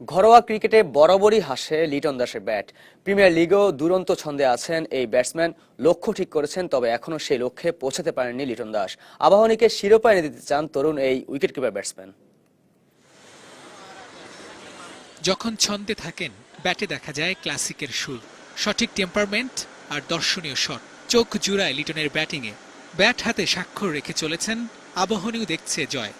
ঘরোয়া ক্রিকেটে বরাবরই হাসে লিটন দাসের ব্যাট। প্রিমিয়ার লিগেও দুরন্ত ছন্দে আছেন এই ব্যাটসম্যান। লক্ষ্য ঠিক করেছেন, তবে এখনও সেই লক্ষ্যে পৌঁছাতে পারেননি লিটন দাস। আবাহনীকে শিরোপা এনে দিতে চান তরুণ এই উইকেট কিপার ব্যাটসম্যান। যখন ছন্দে থাকেন, ব্যাটে দেখা যায় ক্লাসিকের সুর, সঠিক টেম্পারমেন্ট আর দর্শনীয় শট। চোখ জুড়ায় লিটনের ব্যাটিংয়ে। ব্যাট হাতে স্বাক্ষর রেখে চলেছেন, আবাহনীও দেখছে জয়।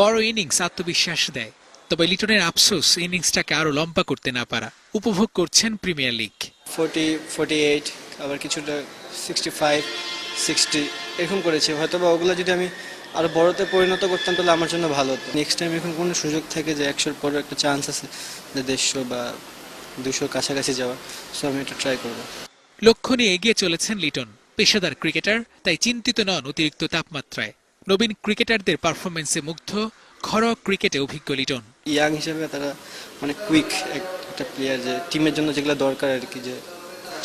বড় ইনিংস আত্মবিশ্বাস দেয়। তবে লিটনের আফসোস ইনিংসটাকে আরও লম্বা করতে না পারা উপভোগ করছেন premier league. Forty forty eight আবার কিছুটা সিক্সটি ফাইভ সিক্সটি এরকম করেছে। হয়তো বা ওগুলো যদি আমি আরও বড়তে পরিণত করতাম তাহলে আমার জন্য ভালো হতো। নেক্সট টাইম এখন কোনো সুযোগ থাকে যে একশোর পরে একটা চান্স আছে যে দেড়শো বা দুশোর কাছাকাছি যাওয়া সো আমি এটা ট্রাই করব। লক্ষ্য নিয়ে এগিয়ে চলেছেন লিটন। পেশাদার ক্রিকেটার তাই চিন্তিত নন অতিরিক্ত তাপমাত্রায়। নবীন ক্রিকেটারদের পারফরমেন্সে মুগ্ধ ঘরোয়া ক্রিকেটে অভিজ্ঞ লিটন। ইয়াং হিসেবে তারা মানে কুইক একটা প্লেয়ার যে টিমের জন্য যেগুলো দরকার আর কি যে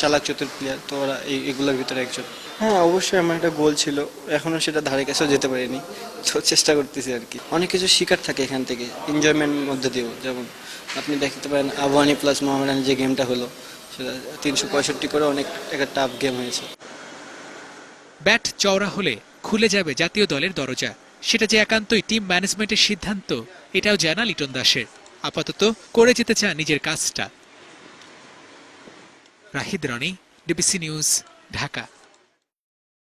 চালাক চতুর প্লেয়ার তো ওরা এই এগুলোর ভিতরে একজন। হ্যাঁ অবশ্যই আমার একটা গোল ছিল এখনও সেটা ধারে কাছেও যেতে পারিনি তো চেষ্টা করতেছি আর কি। অনেক কিছু শিকার থাকে এখান থেকে এনজয়মেন্ট মধ্যে দিয়েও যেমন আপনি দেখতে পারেন আবহানি প্লাস মোহামেডান যে গেমটা হলো সেটা তিনশো পঁয়ষট্টি করে অনেক একটা টাফ গেম হয়েছে। ব্যাট চওড়া হলে খুলে যাবে জাতীয় দলের দরজা। সেটা যে একান্তই টিম ম্যানেজমেন্টের সিদ্ধান্ত, এটাও জানা লিটন দাসের। আপাতত করে যেতে চান নিজের কাজটা। Rahid Roni DBC news Dhaka.